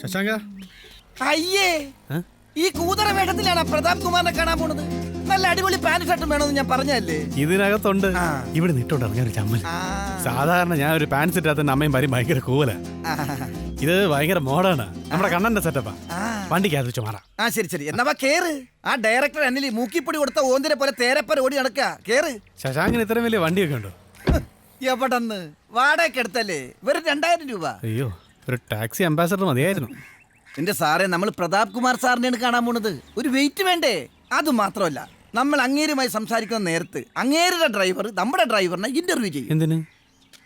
ശശാങ്ക? അയ്യേ ഈ കൂതറ വേഷത്തിലാണ് പ്രതാപ് കുമാറിനെ കാണാൻ പോണത്. നല്ല അടിപൊളി പാന്റ് ഷർട്ടും വേണമെന്ന് ഞാൻ പറഞ്ഞല്ലേ ഇതിനകത്തുണ്ട്. ഇവിടെ നിട്ടോണ്ട് ചമ്മൽ സാധാരണ ഞാൻ ഒരു പാൻസ് ഇട്ടാത്ത അമ്മയും ഭാര്യയും ഭയങ്കര കൂല ഇത് ഭയങ്കര മോഡാണ് നമ്മുടെ കണ്ണന്റെ സെറ്റപ്പാ വണ്ടിക്ക് വണ്ടിക്കകത്ത് വെച്ച് മാറാം. ആ ശരി ശരി. എന്നാ കേറ്. ആ ഡയറക്ടർ എന്നിൽ മൂക്കിപ്പൊടി കൊടുത്ത ഓന്തിനെ പോലെ തേരപ്പര ഓടി നടക്ക. കേറ്. ശശാങ്കിന് ഇത്രയും വലിയ വണ്ടിയൊക്കെ ഉണ്ടോ? എവിടെന്ന്? വാടകയ്ക്ക് എടുത്തല്ലേ? വെറും രണ്ടായിരം രൂപ. അയ്യോ. ഒരു ടാക്സി അംബാസഡർ മതിയായിരുന്നു. എന്റെ സാറേ നമ്മൾ പ്രതാപ് കുമാർ സാറിനെയാണ് കാണാൻ പോണത്. ഒരു വെയിറ്റ് വേണ്ടേ? അത് മാത്രമല്ല നമ്മൾ അങ്ങേരുമായി സംസാരിക്കുന്ന നേരത്ത് അങ്ങേരുടെ ഡ്രൈവർ നമ്മുടെ ഡ്രൈവറിനെ ഇന്റർവ്യൂ ചെയ്യും. എന്തിന്?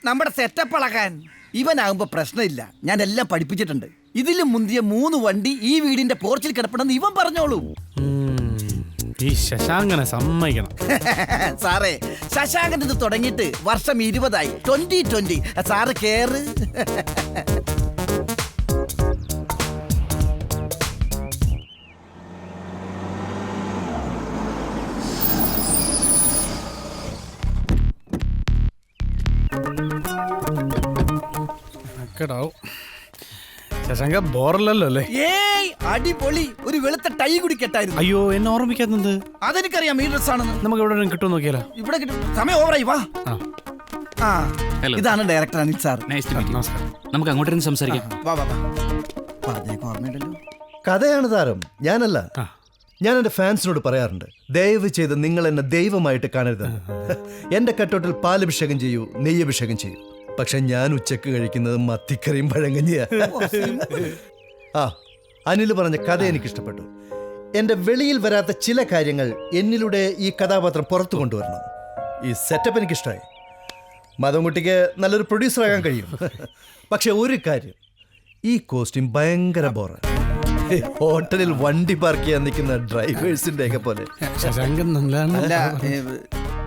നമ്മുടെ സെറ്റപ്പ് അളക്കാൻ. ഇവനാകുമ്പോ പ്രശ്നമില്ല. ഞാൻ എല്ലാം പഠിപ്പിച്ചിട്ടുണ്ട്. ഇതിലും മുന്തിയ മൂന്ന് വണ്ടി ഈ വീടിന്റെ പോർച്ചിൽ കിടപ്പണമെന്ന് ഇവൻ പറഞ്ഞോളൂ. ഈ ശശാങ്കനെ സമ്മതിക്കണം. സാറേ ശശാങ്കൻ ഇത് തുടങ്ങിയിട്ട് വർഷം ഇരുപതായി. ട്വന്റി ട്വന്റി സാറ് കേറ്. കേടാവും. ശശങ്ക ബോറല്ലല്ലോ അല്ലേ? ഏയ് അടിപൊളി. ഒരു വെളുത്ത ടൈ കൂടി കെട്ടായിരുന്നു. അയ്യോ എന്നെ ഓർമ്മിക്കാത്തത്. അതെനിക്കറിയാം ഈ ഡ്രസ് ആണെന്ന്. നമുക്ക് ഇവിടെ കിട്ടും നോക്കിയാലോ? ഇവിടെ കിട്ടും. സമയം ഓവറായി വാ. ആ. ഇതാണ് director Anil sir. Nice meet നമസ്കാരം. നമുക്ക് അങ്ങോട്ടിരുന്ന് സംസാരിക്കാം. വാ വാ വാ. പറഞ്ഞേക്ക് ഓർമ്മയുണ്ടല്ലോ. കഥയാണ് താരം. ഞാനല്ല. ഞാൻ എന്റെ ഫാൻസിനോട് പറയാറുണ്ട്. ദയവ് ചെയ്ത് നിങ്ങൾ എന്നെ ദൈവമായിട്ട് കാണരുത്. എന്റെ കട്ടോട്ടിൽ പാലഭിഷേകം ചെയ്യൂ നെയ്യഭിഷേകം ചെയ്യൂ. പക്ഷെ ഞാൻ ഉച്ചയ്ക്ക് കഴിക്കുന്നത് മത്തിക്കറിയും പഴങ്കഞ്ഞിയാ. ആ അനിൽ പറഞ്ഞ കഥ എനിക്ക് ഇഷ്ടപ്പെട്ടു എന്റെ വെളിയിൽ വരാത്ത ചില കാര്യങ്ങൾ എന്നിലൂടെ ഈ കഥാപാത്രം പുറത്തു കൊണ്ടുവരണം. ഈ സെറ്റപ്പ് എനിക്കിഷ്ടമായി മതംകുട്ടിക്ക് നല്ലൊരു പ്രൊഡ്യൂസർ ആകാൻ കഴിയും. പക്ഷെ ഒരു കാര്യം ഈ കോസ്റ്റ്യൂം ഭയങ്കര ബോറ ഹോട്ടലിൽ വണ്ടി പാർക്ക് ചെയ്യാൻ നിൽക്കുന്ന ഡ്രൈവേഴ്സിന്റെ ഒക്കെ പോലെ.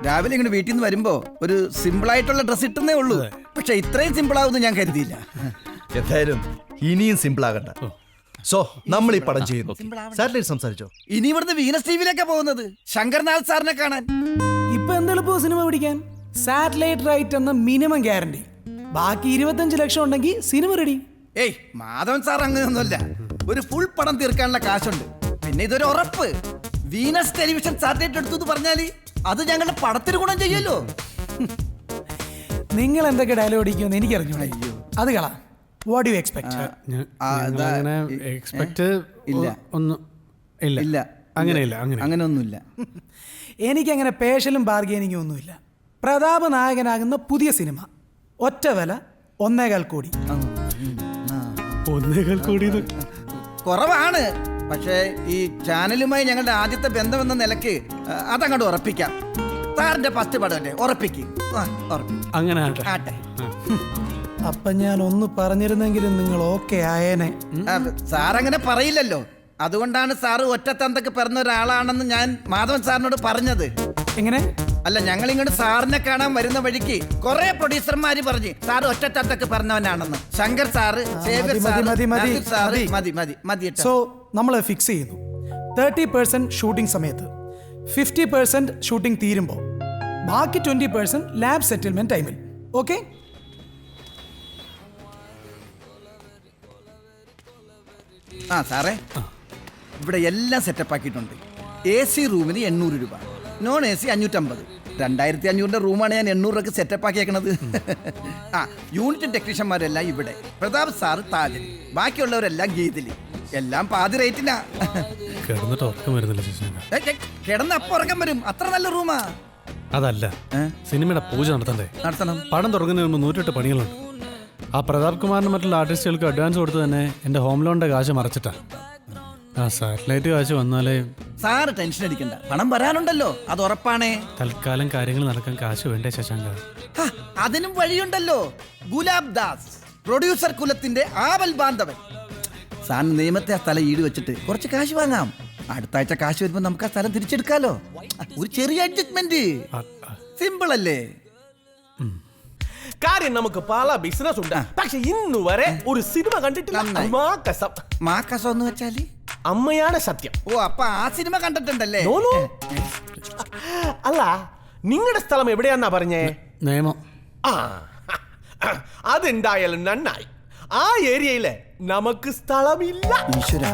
രാവിലെ ഇങ്ങനെ വീട്ടിൽ നിന്ന് വരുമ്പോ ഒരു സിമ്പിൾ ആയിട്ടുള്ള ഡ്രസ് ഇട്ടുന്നേ ഉള്ളൂ. പക്ഷെ ഇത്രയും സിമ്പിൾ ആവുമെന്ന് ഞാൻ കരുതിയില്ല. എന്തായാലും ഇനിയും സിമ്പിൾ ആകണ്ട. സോ നമ്മൾ ഈ പടം ചെയ്യുന്നു. സാറ്റലൈറ്റ് സംസാരിച്ചോ? ഇനി ഇവിടുന്ന് വീനസ് ടിവിയിലേക്കാ പോകുന്നത്. ശങ്കർനാഥ് സാറിനെ കാണാൻ. ഇപ്പൊ എന്തെളുപ്പോ സിനിമ പിടിക്കാൻ? സാറ്റലൈറ്റ് റൈറ്റ് എന്ന മിനിമം ഗ്യാരണ്ടി ബാക്കി ഇരുപത്തഞ്ച് ലക്ഷം ഉണ്ടെങ്കിൽ സിനിമ റെഡി ഏയ് മാധവൻ സാർ അങ്ങനെയൊന്നുമല്ല. ഒരു ഫുൾ പടം തീർക്കാനുള്ള കാശുണ്ട്. പിന്നെ ഇതൊരു ഉറപ്പ്. വീനസ് ടെലിവിഷൻ സാറ്റലൈറ്റ് എടുത്തു എന്ന് പറഞ്ഞാൽ അത് ഞങ്ങളുടെ പടത്തിന് ഗുണം ചെയ്യല്ലോ നിങ്ങൾ എന്തൊക്കെ ഡയലോഗ് അടിക്കുമെന്ന് എനിക്ക് അറിഞ്ഞു അത് കളാ. വാട്ട് യു എക്സ്പെക്ട് ആ, അങ്ങനെ എക്സ്പെക്ട് ഇല്ല. ഒന്നും ഇല്ല. ഇല്ല. അങ്ങനെയില്ല അങ്ങനെ അങ്ങനെയൊന്നുമില്ല. എനിക്കങ്ങനെ പേഷലും ബാർഗൈനിങ്ങും ഒന്നുമില്ല. പ്രതാപ് നായകനാകുന്ന പുതിയ സിനിമ. ഒറ്റ വില ഒന്നേകാൽ കോടി. ഒന്നേകാൽ കോടി കുറവാണ്. പക്ഷേ ഈ ചാനലുമായി ഞങ്ങളുടെ ആദ്യത്തെ ബന്ധം എന്ന നിലയ്ക്ക് അതങ്ങോട്ട് ഉറപ്പിക്കാം. സാറിന്റെ ഫസ്റ്റ് പടമല്ലേ ഉറപ്പിക്ക്. അങ്ങനെ ആട്ടെ. അപ്പൊ ഞാൻ ഒന്ന് പറഞ്ഞിരുന്നെങ്കിലും നിങ്ങൾ ഓക്കെ ആയേനെ. സാറങ്ങനെ സാർ അങ്ങനെ പറയില്ലല്ലോ. അതുകൊണ്ടാണ് സാറ് ഒറ്റത്തന്തക്ക് പിറന്ന ഒരാളാണെന്ന് ഞാൻ മാധവൻ സാറിനോട് പറഞ്ഞത്. എങ്ങനെ? അല്ല ഞങ്ങൾ ഇങ്ങോട്ട് സാറിനെ കാണാൻ വരുന്ന വഴിക്ക് കുറെ പ്രൊഡ്യൂസർമാര് പറഞ്ഞു സാറ് ഒറ്റത്തന്തക്ക് പറഞ്ഞവനാണെന്ന് Shankar sir Xavier sir sir മതി, മതി. മതി. മതി മതി സോ നമ്മൾ ഫിക്സ് ചെയ്യുന്നു. തേർട്ടി പേഴ്സന്റ് ഷൂട്ടിംഗ് സമയത്ത് ഫിഫ്റ്റി പേഴ്സന്റ് ഷൂട്ടിംഗ് തീരുമ്പോൾ ബാക്കി ട്വന്റി പെർസെന്റ് ലാബ് സെറ്റിൽമെന്റ് ടൈമിൽ ഓക്കെ ആ സാറേ. ഇവിടെ എല്ലാം സെറ്റപ്പ് ആക്കിയിട്ടുണ്ട്. എ സി റൂമിന് എണ്ണൂറ് രൂപ. നോൺ എ സി അഞ്ഞൂറ്റമ്പത്. രണ്ടായിരത്തി അഞ്ഞൂറിന്റെ റൂമാണ് ഞാൻ എണ്ണൂറൊക്കെ സെറ്റപ്പ് ആക്കിയേക്കണത്. ആ യൂണിറ്റ് ടെക്നീഷ്യന്മാരെല്ലാം ഇവിടെ. പ്രതാപ് സാർ താജൻ ബാക്കിയുള്ളവരെല്ലാം ഗീതിൽ. എല്ലാം പാതി റേറ്റിനാ. കിടന്നിട്ട് ഉറക്കം വരുന്നില്ല കിടന്ന് അപ്പൊ ഉറക്കം വരും. അത്ര നല്ല റൂമാ. അതല്ല? സിനിമയുടെ പൂജ നടത്തണ്ടേ? നടത്തണം. പടം തുടങ്ങുന്നതിന് മുമ്പ് നൂറ്റെട്ട് പണികളുണ്ട്. ആ പ്രതാപ് കുമാറിന് മറ്റുള്ള ആർട്ടിസ്റ്റുകൾക്ക് അഡ്വാൻസ് കൊടുത്ത് തന്നെ എന്റെ ഹോം ലോണിന്റെ കാശ് മറച്ചിട്ടാ. ആ സാറ്റലൈറ്റ് കാശ് വന്നാലേ സാറ് ടെൻഷൻ അടിക്കണ്ട. പണം വരാനുണ്ടല്ലോ. അത് ഉറപ്പാണേ. തൽക്കാലം കാര്യങ്ങൾ നടക്കാൻ കാശ് വേണ്ടേ ശശാങ്ക? ഹ, അതിനും വഴിയുണ്ടല്ലോ. ഗുലാബ് ദാസ് പ്രൊഡ്യൂസർ കുലത്തിന്റെ ആവൽ ബാന്ധവൻ. സാൻ നിയമത്തെ ആ സ്ഥലം ഈട് വെച്ചിട്ട് കുറച്ച് കാശ് വാങ്ങാം. അടുത്ത ആഴ്ച കാശ് വരുമ്പോ നമുക്ക് ആ സ്ഥലം തിരിച്ചെടുക്കാലോ. ഒരു ചെറിയ അഡ്ജസ്റ്റ്മെന്റ് സിമ്പിൾ അല്ലേ? കാര്യം നമുക്ക് പല ബിസിനസ് ഉണ്ട്. പക്ഷെ ഇന്ന് വരെ ഒരു സിനിമ കണ്ടിട്ടില്ല. നന്നായി. മാക്കസം മാക്കസം എന്ന് വെച്ചാൽ? അമ്മയാണ് സത്യം. ഓ അപ്പൊ ആ സിനിമ കണ്ടിട്ടുണ്ടല്ലേ. അല്ല നിങ്ങളുടെ സ്ഥലം എവിടെയാന്നാ പറഞ്ഞേ? നിയമം. ആ അതുണ്ടായാലും നന്നായി. ആ ഏരിയയിലെ നമുക്ക് സ്ഥലമില്ല. ഈശ്വര.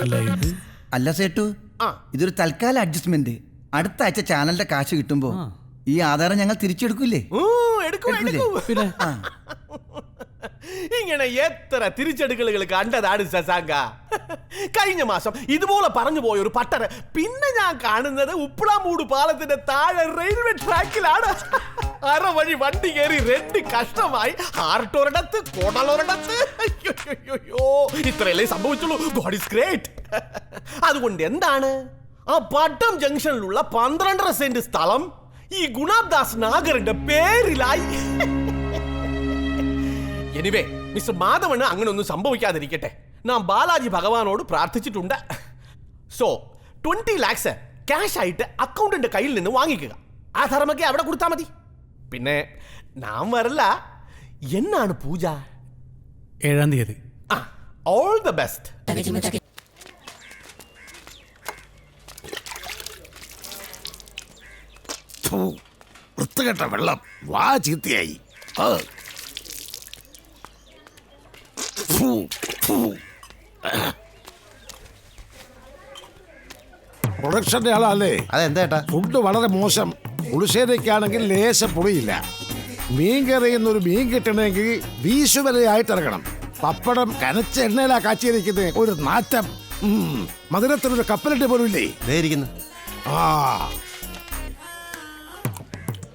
അല്ല ഇത്? അല്ല സേട്ടു. ആ. ഇതൊരു തൽക്കാല അഡ്ജസ്റ്റ്മെന്റ്. അടുത്ത ആഴ്ച ചാനലിന്റെ കാശ് കിട്ടുമ്പോ ഈ ആധാരം ഞങ്ങൾ തിരിച്ചെടുക്കൂലേ? ഉം, എടുക്കൂ എടുക്കൂ. പിന്നെ? ആ. ഇങ്ങനെ എത്ര തിരിച്ചെടുക്കലുകൾ കണ്ടതാണ് ശശാങ്ക? കഴിഞ്ഞ മാസം ഇതുപോലെ പറഞ്ഞു പോയ ഒരു പട്ടര പിന്നെ ഞാൻ കാണുന്നത് ഉപ്പളാമൂട് പാലത്തിന്റെ താഴെ റെയിൽവേ ട്രാക്കിലാണ്. അര വഴി വണ്ടി കയറി രണ്ട് കഷ്ടമായി. ഹാർട്ടോരിടത്ത് കുടലൊരിടത്ത്. അയ്യോ ഇത്രയല്ലേ സംഭവിച്ചുള്ളൂ. ഗോഡ് ഇസ് ഗ്രേറ്റ് അതുകൊണ്ട് എന്താണ്? ആ പട്ടം ജംഗ്ഷനിലുള്ള പന്ത്രണ്ടര സെന്റ് സ്ഥലം ഈ ഗുണാബ്ദാസ് നാഗറിന്റെ പേരിലായി. എനിവേ മിസ്റ്റർ മാധവന് അങ്ങനെ ഒന്നും സംഭവിക്കാതിരിക്കട്ടെ. നാം ബാലാജി ഭഗവാനോട് പ്രാർത്ഥിച്ചിട്ടുണ്ട്. സോ ട്വന്റി ലാക്സ് ക്യാഷ് ആയിട്ട് അക്കൗണ്ടിന്റെ കയ്യിൽ നിന്ന് വാങ്ങിക്കുക. ആ ധർമ്മക്കെ അവിടെ കൊടുത്താൽ മതി. പിന്നെ നാം വരല്ല. എന്നാണ് പൂജ? ഏഴാം തീയതി. ആ ഓൾ ദ ബെസ്റ്റ് വൃത്തുകെട്ട വൃത്തികെട്ട വെള്ളം വാ ചീത്തയായി. ആ. പ്രൊഡക്ഷന്റെ ആളല്ലേ? അതെന്താട്ടാ ഫുഡ് വളരെ മോശം. പുളിശ്ശേരിക്കാണെങ്കിൽ ലേശം പുളിയില്ല. മീൻ കറിയുന്ന ഒരു മീൻ കിട്ടണമെങ്കിൽ വീശുവലയായിട്ട് ഇറങ്ങണം പപ്പടം കനച്ച എണ്ണയിലാ കാച്ചിരിക്കുന്നത് ഒരു നാറ്റം. മധുരത്തിനൊരു കപ്പലിട്ട് പോലും ഇല്ലേ? ഇരിക്കുന്നു. ആ.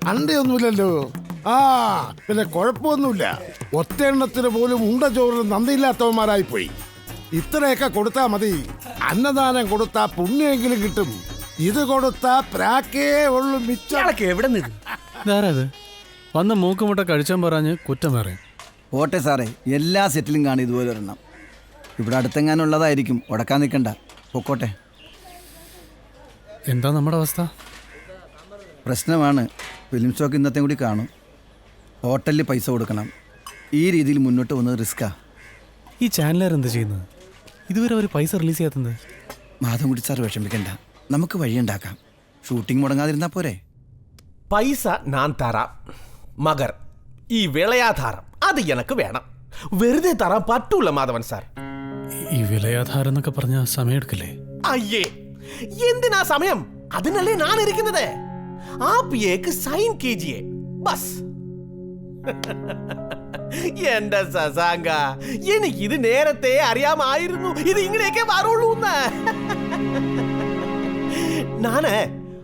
അണ്ടയൊന്നുമില്ലല്ലോ. ആ പിന്നെ കുഴപ്പമൊന്നുമില്ല. ഒറ്റ എണ്ണത്തിന് പോലും ഉണ്ട ചോറിന് നന്ദിയില്ലാത്തവന്മാരായി പോയി ഇത്രയൊക്കെ കൊടുത്താ മതി. അന്നദാനം കൊടുത്താ പുണ്യമെങ്കിലും കിട്ടും. ഇത് കൊടുത്താ പ്രാക്കേ ഉള്ളു മിച്ചം. എവിടെ നിന്ന് ഇതാരാ ഇത്? വന്ന് മൂക്കുമുട്ട കഴിച്ചാൻ പറഞ്ഞ് കുറ്റം പറയും പോട്ടെ സാറേ എല്ലാ സെറ്റിലും കാണും ഇതുപോലെ ഒരെണ്ണം. ഇവിടെ അടുത്തെങ്ങാനുള്ളതായിരിക്കും ഉടക്കാൻ നിൽക്കണ്ട. പൊക്കോട്ടെ. എന്താ നമ്മുടെ അവസ്ഥ? പ്രശ്നമാണ്. ഫിലിം സ്റ്റോക്ക് ഇന്നത്തെ കൂടി കാണും. ഹോട്ടലിൽ പൈസ കൊടുക്കണം. ഈ രീതിയിൽ മുന്നോട്ട് പോകുന്നത് റിസ്ക്കാ. ഈ ചാനലുകാർ എന്താ ചെയ്യുന്നത്? ഇതുവരെ അവർ പൈസ റിലീസ് ചെയ്യാത്തത് മാധവൻകുട്ടി സാർ വിഷമിക്കണ്ട. നമുക്ക് വഴിയുണ്ടാക്കാം ഷൂട്ടിംഗ് മുടങ്ങാതിരുന്നാ പോരെ. പൈസ ഞാൻ തരാം. മകർ ഈ വിളയാധാരം അത് എനക്ക് വേണം. വെറുതെ തരാൻ പറ്റൂല മാധവൻ സാർ. ഈ വിളയാധാരം എന്നൊക്കെ പറഞ്ഞാൽ സമയമെടുക്കില്ലേ അയ്യേ എന്തിനാ സമയം? അതിനല്ലേ ഞാൻ ഇരിക്കുന്നത്? ആ പിയേക്ക് സൈൻ കെ ജിയെ ബസ്. എന്റെ സസാങ്ക എനിക്ക് ഇത് നേരത്തെ അറിയാമായിരുന്നു. ഇത് ഇങ്ങനെയൊക്കെ വരുള്ളൂ ഞാൻ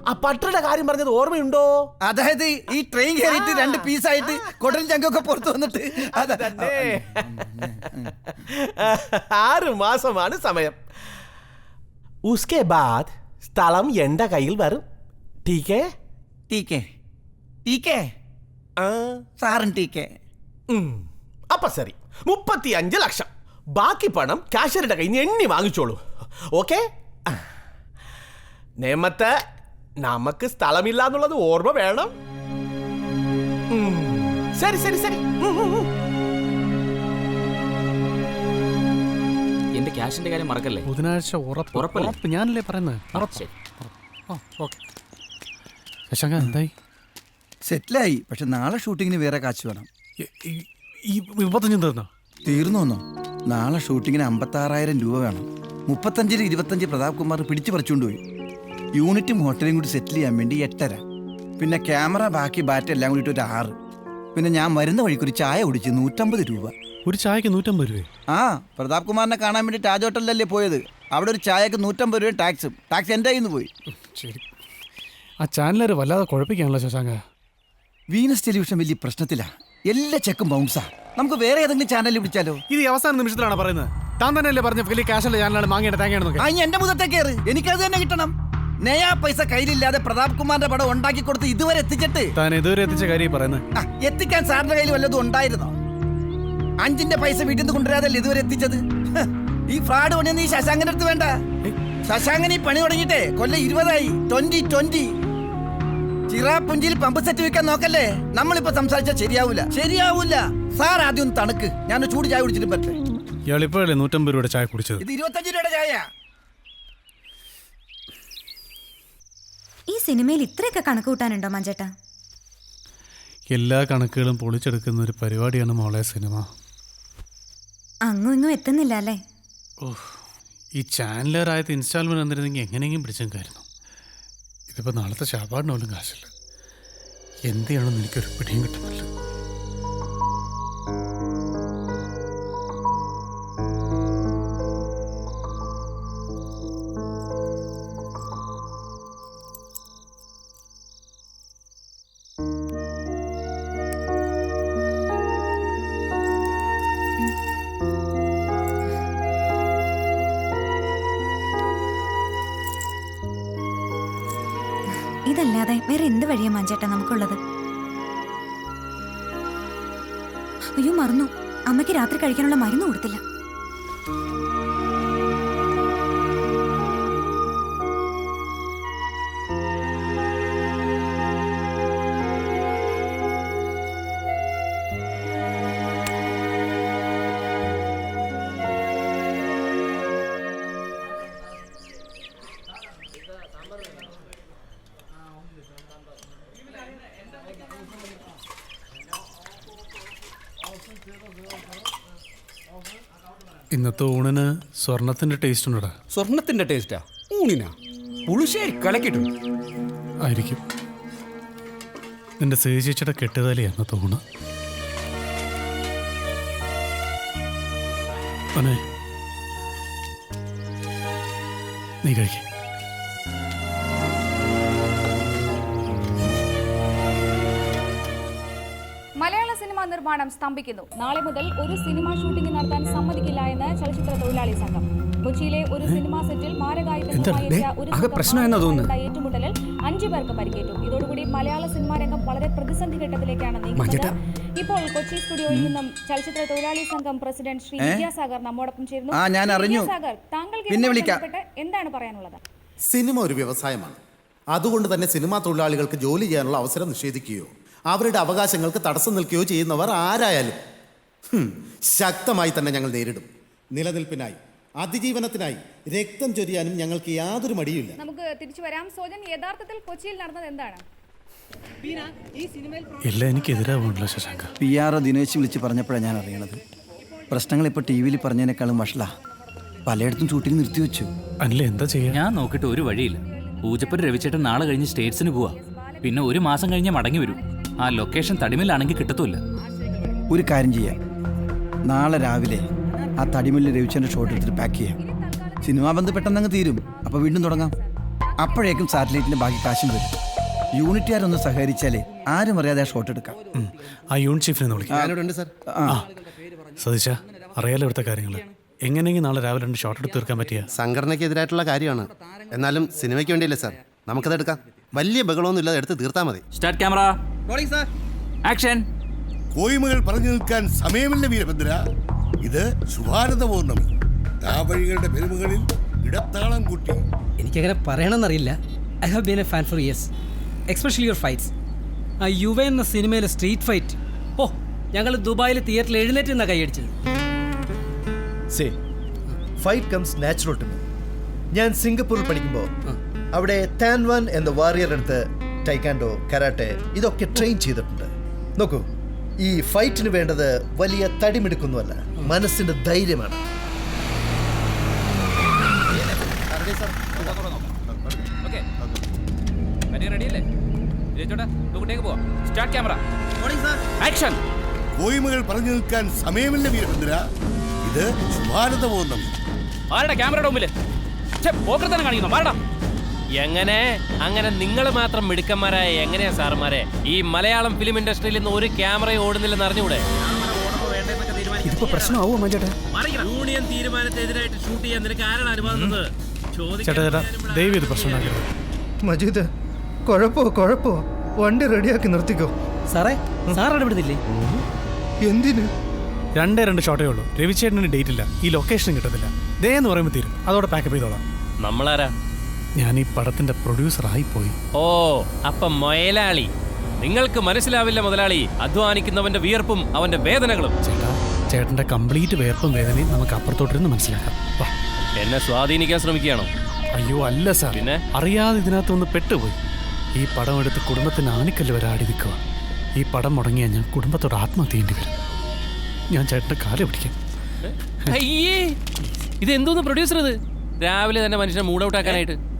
ആ പട്ടയുടെ കാര്യം പറഞ്ഞത് ഓർമ്മയുണ്ടോ? അതായത് ഈ ട്രെയിൻ കയറിയിട്ട് രണ്ട് പീസായിട്ട് കൊടൽ ചങ്കൊക്കെ പുറത്തു വന്നിട്ട് അതാ തന്നെ ആറ് മാസമാണ് സമയം. ഉസ്കെ ബാദ് സ്ഥലം എന്റെ കയ്യിൽ വരും. ടീക്കേ? ടീക്കേ? ടീക്കേ? സാറും ടീക്കേ. അപ്പൊ ശരി മുപ്പത്തി അഞ്ച് ലക്ഷം. ബാക്കി പണം കാഷ്യറുടെ കയ്യിൽ നിന്ന് എണ്ണി വാങ്ങിച്ചോളൂ. ഓക്കെ? നേമത്തെ നമുക്ക് സ്ഥലമില്ല എന്നുള്ളത് ഓർമ്മ വേണം. ശരി ശരി ശരി. എന്റെ ക്യാഷിന്റെ കാര്യം മറക്കല്ലേ? ബുധനാഴ്ച ഉറപ്പ്. ഉറപ്പ് ഞാനല്ലേ പറയുന്നത്? ഉറപ്പ്. ശരി. ഓക്കെ ശശാങ്ക എന്തായി? സെറ്റിലായി. പക്ഷെ നാളെ ഷൂട്ടിങ്ങിന് വേറെ കാശ് വേണം. ഈ- മുപ്പത്തഞ്ചും തീർന്നോ? തീർന്നോന്നോ? നാളെ ഷൂട്ടിങ്ങിന് അമ്പത്താറായിരം രൂപ വേണം. മുപ്പത്തഞ്ചിന് ഇരുപത്തഞ്ച് പ്രതാപ് കുമാർ പിടിച്ചു പറിച്ചുകൊണ്ട് പോയി യൂണിറ്റും ഹോട്ടലും കൂടി സെറ്റിൽ ചെയ്യാൻ വേണ്ടി എട്ടര. പിന്നെ ക്യാമറ ബാക്കി ബാറ്റ് എല്ലാം കൂടിയിട്ട് ഒരു ആറ്. പിന്നെ ഞാൻ വരുന്ന വഴിക്ക് ഒരു ചായ കുടിച്ച് നൂറ്റമ്പത് രൂപ. ഒരു ചായക്ക് നൂറ്റമ്പത് രൂപ ആ പ്രതാപ് കുമാറിനെ കാണാൻ വേണ്ടി താജ് ഹോട്ടലിലല്ലേ പോയത്? അവിടെ ഒരു ചായക്ക് നൂറ്റമ്പത് രൂപ ടാക്സും. ടാക്സ് എന്റെ കയ്യിൽ നിന്ന് പോയി ശരി. ആ ചാനലർ വല്ലാതെ കുഴപ്പിക്കാണല്ലോ ശശാങ്ക. വീനസ് ടെലിവിഷൻ വലിയ പ്രശ്നത്തിലാ. എല്ലാ ചെക്കും ബൗൺസാ നമുക്ക് വേറെ ഏതെങ്കിലും ചാനലിൽ വിളിച്ചാലോ ഇത് ഈ അവസാന നിമിഷത്തിലാണ് പറയുന്നത്? താൻ തന്നെയല്ലേ പറഞ്ഞ വലിയ ക്യാഷുള്ള ചാനലാണ് മാങ്ങേണ്ട തേങ്ങയാണെന്നൊക്കെ ആ ഇനി എന്റെ മുതത്തെ കയറ് എനിക്കത് തന്നെ കിട്ടണം. നയാ പൈസ കയ്യിലില്ലാതെ പ്രതാപ് കുമാറിന്റെ പടം ഉണ്ടാക്കി കൊടുത്ത് ഇതുവരെ എത്തിച്ചിട്ട്. താൻ ഇതുവരെ എത്തിച്ച കാര്യം പറയുന്നത്. ആ, എത്തിക്കാൻ സാറിന്റെ കയ്യിൽ വല്ലതും ഉണ്ടായിരുന്നോ? അഞ്ചിന്റെ പൈസ വീട്ടിൽ നിന്ന് കൊണ്ടുവരാതല്ലേ ഇതുവരെ എത്തിച്ചത്? ഹ്, ഈ ഫ്രാഡ് പണിയൊന്നും ഈ ശശാങ്കന്റെ അടുത്ത് വേണ്ട. ശശാങ്കൻ ഈ പണി തുടങ്ങിയിട്ടേ കൊല്ലം ഇരുപതായി. ട്വന്റി ട്വന്റി ചിറാപ്പുഞ്ചിയിൽ പമ്പ് സെറ്റ് വെക്കാൻ നോക്കല്ലേ? നമ്മളിപ്പോ സംസാരിച്ചാൽ ശരിയാവൂല. ശരിയാവൂല. സാർ ആദ്യം ഒന്ന് തണുക്ക്. ഞാൻ ചൂട് ചായ കുടിച്ചിട്ട് പറ്റേ. ഇയാളിപ്പോഴല്ലേ നൂറ്റമ്പത് രൂപയുടെ ചായ കുടിച്ചത്? ഇത് ഇരുപത്തഞ്ച് രൂപയുടെ ചായ. ഈ സിനിമയിൽ ഇത്രയൊക്കെ കണക്ക് കൂട്ടാനുണ്ടോ മഞ്ചേട്ടാ? എല്ലാ കണക്കുകളും പൊളിച്ചെടുക്കുന്ന ഒരു പരിപാടിയാണ് മോളെ സിനിമ. അങ്ങും ഇങ്ങും എത്തുന്നില്ല അല്ലേ? ഓ ഈ ചാനലറായത് ഇൻസ്റ്റാൾമെന്റ് വന്നിരുന്നെങ്കിൽ എങ്ങനെയെങ്കിലും പിടിച്ചെങ്കായിരുന്നു ഇതിപ്പോൾ നാളത്തെ ശാപാടിന് പോലും കാശില്ല. എന്ത് ചെയ്യണമെന്ന് എനിക്കൊരു പിടിയും കിട്ടുന്നില്ല. ഇതല്ലാതെ വേറെ എന്ത് വഴിയാ മഞ്ചേട്ട നമുക്കുള്ളത്? അയ്യോ മറന്നു. അമ്മയ്ക്ക് രാത്രി കഴിക്കാനുള്ള മരുന്ന് കൊടുത്തില്ല. ഇന്നത്തെ ഊണിന് സ്വർണത്തിന്റെ ടേസ്റ്റ് ഉണ്ടടാ. സ്വർണത്തിന്റെ ടേസ്റ്റാ ഊണിനാ? പുളിശ്ശേരി കലക്കിട്ടുണ്ട് ആയിരിക്കും. നിന്റെ സേചേച്ചിയുടെ കെട്ടുതാലി അന്നത്തെ ഊണ്. അനെ നീ കഴിക്കേ. നിർമ്മാണം സ്തംഭിക്കുന്നു. നാളെ മുതൽ ഒരു സിനിമ ഷൂട്ടിംഗ് നടത്താൻ സമ്മതിക്കില്ല എന്ന് ചലച്ചിത്ര തൊഴിലാളി സംഘം. കൊച്ചിയിലെ ഒരു സിനിമാ സെറ്റിൽ മാരകായുധമായ ഏറ്റുമുട്ടലിൽ അഞ്ചു പേർക്ക് പരിക്കേറ്റു. ഇതോടുകൂടി മലയാള സിനിമാ രംഗം വളരെ പ്രതിസന്ധി ഘട്ടത്തിലേക്കാണ് നീങ്ങുന്നത്. ഇപ്പോൾ കൊച്ചി സ്റ്റുഡിയോയിൽ നിന്നും ചലച്ചിത്ര തൊഴിലാളി സംഘം പ്രസിഡന്റ് ശ്രീ വിദ്യാസാഗർ നമ്മോടൊപ്പം ചേരുന്നു. ആ, ഞാൻ അറിഞ്ഞു. താങ്കൾക്ക് എന്താണ് പറയാനുള്ളത്? സിനിമ ഒരു വ്യവസായമാണ്. അതുകൊണ്ട് തന്നെ സിനിമാ തൊഴിലാളികൾക്ക് ജോലി ചെയ്യാനുള്ള അവസരം നിഷേധിക്കുകയോ അവരുടെ അവകാശങ്ങൾക്ക് തടസ്സം നിൽക്കുകയോ ചെയ്യുന്നവർ ആരായാലും ശക്തമായി തന്നെ ഞങ്ങൾ നേരിടും. നിലനിൽപ്പിനായി അതിജീവനത്തിനായി രക്തം ചൊരിയാനും ഞങ്ങൾക്ക് യാതൊരു മടിയില്ല നമുക്ക് തിരിച്ചു വരാം. സോജൻ യഥാർത്ഥത്തിൽ കൊച്ചിയിൽ നടന്നത് എന്താണ്? ഇല്ല എനിക്ക് എനിക്കെതിരാവുണ്ടല്ലോ Shashanka. P R O Dinesh വിളിച്ച് പറഞ്ഞപ്പോഴാണ് ഞാൻ അറിയണത്. പ്രശ്നങ്ങൾ ഇപ്പോൾ ടി വിയിൽ പറഞ്ഞതിനേക്കാളും വഷള. പലയിടത്തും ഷൂട്ടിംഗ് നിർത്തിവെച്ചു അല്ല എന്താ ചെയ്യാ? ഞാൻ നോക്കിയിട്ട് ഒരു വഴിയില്ല. പൂജപ്പുര രവിച്ചേട്ടൻ നാളെ കഴിഞ്ഞ് സ്റ്റേറ്റ്സിന് പോവാ. പിന്നെ ഒരു മാസം കഴിഞ്ഞ് മടങ്ങി വരും. ആ ലൊക്കേഷൻ തടിമില്ലാണെങ്കിൽ കിട്ടത്തുമില്ല. ഒരു കാര്യം ചെയ്യാം. നാളെ രാവിലെ ആ തടിമില്ല് രവിചന്ദ്രൻ ഷോട്ട് എടുത്തിട്ട് പാക്ക് ചെയ്യാം. സിനിമാ ബന്ധ് പെട്ടെന്ന് തീരും. അപ്പോൾ വീണ്ടും തുടങ്ങാം. അപ്പോഴേക്കും സാറ്റലൈറ്റിന്റെ ബാക്കി കാശും വരും. യൂണിറ്റുകാരൊന്ന് സഹകരിച്ചാലേ ആരും അറിയാതെ ആ ഷോട്ട് എടുക്കാം. ആ യൂണിറ്റ് ചീഫിനെ ഒന്ന് വിളിക്കാം. ഉണ്ട് സാർ. ആ സതീശ അറിയാലോ ഇവിടുത്തെ കാര്യങ്ങൾ എങ്ങനെയെങ്കിലും നാളെ രാവിലെ രണ്ട് ഷോട്ട് എടുത്ത് തീർക്കാൻ പറ്റിയ? സംഘടനയ്ക്കെതിരായിട്ടുള്ള കാര്യമാണ്. എന്നാലും സിനിമയ്ക്ക് വേണ്ടിയല്ലേ സാർ? നമുക്കത് എടുക്കാം. വലിയ ബഹളമൊന്നും ഇല്ലാതെ എടുത്ത് തീർത്താൽ മതി. സ്റ്റാർട്ട് ക്യാമറ ആക്ഷൻ കോയ്മകൾ പറഞ്ഞു നിൽക്കാൻ സമയമില്ല വീരഭദ്ര. ഇത് സുഭാരത പൂർണമി ആ വഴികളുടെ പെരുമകളിൽ ഇടത്താളം കൂട്ടി. എനിക്കങ്ങനെ പറയണമെന്നറിയില്ല. I have been a fan for years especially your fights ആ യുവ എന്ന സിനിമയിലെ സ്ട്രീറ്റ് ഫൈറ്റ് ഓ ഞങ്ങൾ ദുബായിൽ തിയേറ്ററിൽ എഴുന്നേറ്റ് നിന്നാണ് കൈയടിച്ചത് say fight comes natural to me ഞാൻ സിംഗപ്പൂരിൽ പഠിക്കുമ്പോൾ അവിടെ താൻവാൻ എന്ന വാറിയർ അടുത്ത് ടൈക്കാൻഡോ കരാട്ടെ ഇതൊക്കെ ട്രെയിൻ ചെയ്തിട്ടുണ്ട്. നോക്കൂ ഈ ഫൈറ്റിന് വേണ്ടത് വലിയ തടിമെടുക്കൊന്നുമല്ല മനസ്സിന്റെ ധൈര്യമാണ്. കോയ്മകൾ പറഞ്ഞു നിൽക്കാൻ സമയമില്ല വീരഭദ്ര. ഇത് ഭാരതബോധം ആരുടെ ക്യാമറയുടെ മുമ്പിൽ പോക്കർ കാണിക്കുന്നു. മാറടാ എങ്ങനെ? അങ്ങനെ നിങ്ങൾ മാത്രം മിടുക്കന്മാരായ എങ്ങനെയാ സാറുമാരെ ഈ മലയാളം ഫിലിം ഇൻഡസ്ട്രിയിൽ നിന്ന് ഒരു ക്യാമറയും ഓടുന്നില്ലെന്ന് അറിഞ്ഞുകൂടെ? ഇതിപ്പോ പ്രശ്നമാവോ മഞ്ചേട്ടാ യൂണിയൻ തീരുമാനത്തിനെതിരായിട്ട് ഷൂട്ട് ചെയ്യാൻ നിനക്ക് ആരാണ് അനുവാദം തന്നത് ചേട്ടാ ചേട്ടാ ദയവ് ഇത് പ്രശ്നം ഉണ്ടാക്കരുത് മജീദ് കുഴപ്പോ കുഴപ്പോ. വണ്ടി റെഡിയാക്കി നിർത്തിക്കോ. സാറേ സാർ ഇടപെടുന്നില്ലേ എന്തിന്? രണ്ടേ രണ്ട് ഷോട്ടേ ഉള്ളൂ. രവിചേട്ടന് ഡേറ്റ് ഇല്ല. ഈ ലൊക്കേഷനും കിട്ടത്തില്ല. ദേ എന്ന് പറയുമ്പോൾ തീരും. അതോടെ പാക്കപ്പ് ചെയ്തോളാം. നമ്മളാരാ? ഞാൻ ഈ പടത്തിന്റെ പ്രൊഡ്യൂസർ ആയി പോയി ഓ അപ്പം മൊയലാളി. നിങ്ങൾക്ക് മനസ്സിലാവില്ല മുതലാളി അധ്വാനിക്കുന്നവന്റെ വിയർപ്പും അവന്റെ വേദനകളും. ചേട്ടാ ചേട്ടന്റെ കംപ്ലീറ്റ് വേർപ്പും വേദനയും നമുക്ക് അപ്പുറത്തോട്ടിരുന്ന് മനസ്സിലാക്കാം. വാ. എന്നെ സ്വാധീനിക്കാൻ ശ്രമിക്കുകയാണോ? അയ്യോ അല്ല സാർ. പിന്നെ? അറിയാതെ ഇതിനകത്ത് ഒന്ന് പെട്ടുപോയി. ഈ പടം എടുത്ത് കുടുംബത്തിന് ആണിക്കല്ല് വരെ ആടി നിൽക്കുക. ഈ പടം മുടങ്ങിയാൽ ഞാൻ കുടുംബത്തോട് ആത്മഹത്യ ചെയ്യേണ്ടി വരും. ഞാൻ ചേട്ടന്റെ കാൽ പിടിക്കാം. അയ്യേ ഇത് എന്തോന്ന് പ്രൊഡ്യൂസർ ഇത്? രാവിലെ തന്നെ മനുഷ്യനെ മൂഡ് ഔട്ട് ആക്കാനായിട്ട്.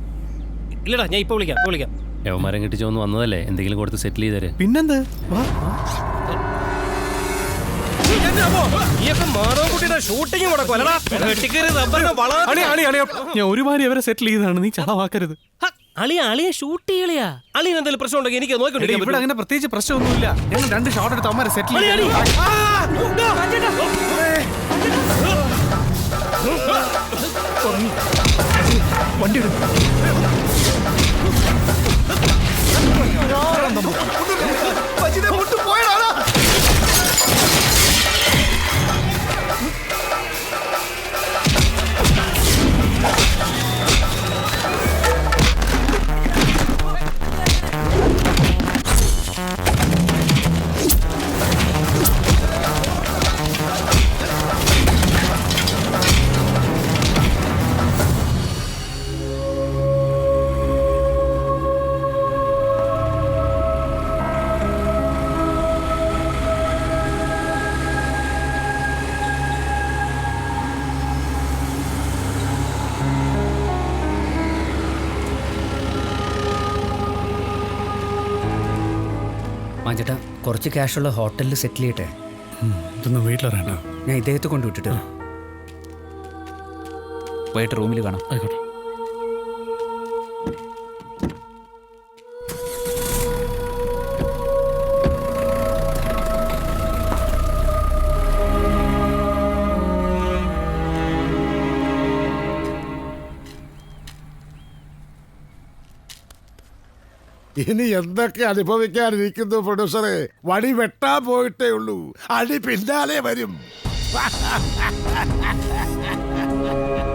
ഇല്ലടാ ഞാൻ ഇപ്പൊ വിളിക്കാം ഇപ്പൊ വിളിക്കാം. യവന്മാരം കിട്ടി ചോന്ന് വന്നതല്ലേ? എന്തെങ്കിലും കൊടുത്ത് സെറ്റിൽ ചെയ്തേരെ. പിന്നെന്ത്? വാ ഷൂട്ടിംഗ് ഞാൻ അവരെ സെറ്റിൽ നീ ചളവാക്കരുത്. അളിയ അളിയ ഷൂട്ട് ചെയ്യളിയാ? അളിയൻ എന്തെങ്കിലും പ്രശ്നം ഉണ്ടെങ്കിൽ എനിക്ക് ഇവിടെ അങ്ങനെ പ്രത്യേകിച്ച് പ്രശ്നമൊന്നുമില്ല. ഞങ്ങൾ രണ്ട് ഷോട്ട് എടുത്ത് അമ്മരെ സെറ്റിൽ ചെയ്തു വണ്ടി എടുക്കും. 오늘 빠지네. 물도 뭐해 나라 കുറച്ച് ക്യാഷുള്ള ഹോട്ടലിൽ സെറ്റിൽ ചെയ്യട്ടെ? ഇതൊന്നും വീട്ടിലറിയണ്ട ഞാൻ ഇദ്ദേഹത്തെ കൊണ്ടുവിട്ടിട്ട് പോയിട്ട് വൈകിട്ട് റൂമിൽ കാണാം. ആയിക്കോട്ടെ. ഇനി എന്തൊക്കെ അനുഭവിക്കാനിരിക്കുന്നു പ്രൊഡ്യൂസറെ വടി വെട്ടാൻ പോയിട്ടേ ഉള്ളൂ. അടി പിന്നാലെ വരും.